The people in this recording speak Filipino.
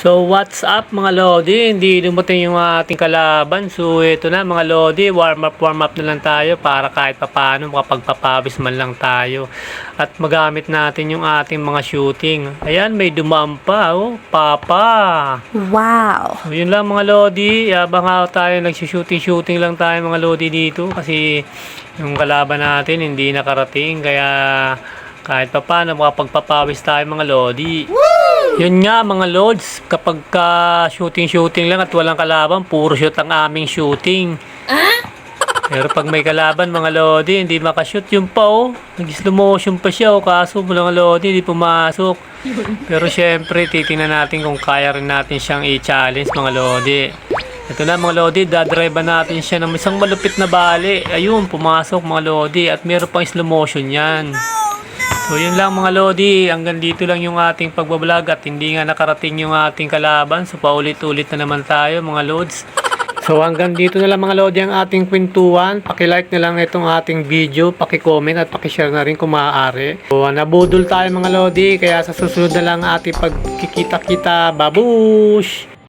So what's up mga Lodi? Hindi dumating yung ating kalaban. So ito na mga Lodi, warm up warm up na lang tayo para kahit papaano makapagpapawis man lang tayo. At magamit natin yung ating mga shooting. Ayan, may dumaan pa oh, papa. Wow! So yun lang mga Lodi, habang nga tayo nagsushooting shooting lang tayo mga Lodi dito kasi yung kalaban natin hindi nakarating kaya kahit pa paano makapagpapawis tayo mga Lodi. Yun nga mga Lods, kapag ka shooting shooting lang at walang kalaban, puro shoot ang aming shooting. Pero pag may kalaban mga Lodi, hindi makashoot yung pa oh. Nag-slow motion pa siya oh, kaso mga Lodi, hindi pumasok. Pero syempre, titingnan natin kung kaya rin natin siyang i-challenge mga Lodi. Ito na mga Lodi, dadrive natin siya ng isang malupit na bali. Ayun, pumasok mga Lodi at meron pang slow motion yan. So yun lang mga Lodi, hanggang dito lang yung ating pagbablog at hindi nga nakarating yung ating kalaban. So paulit-ulit na naman tayo mga Lods. So hanggang dito na lang mga Lodi ang ating kwentuhan. Pakilike na lang itong ating video, pakicomment at pakishare na rin kung maaari. So nabudol tayo mga Lodi, kaya sa susunod na lang ating pagkikita-kita. Babush!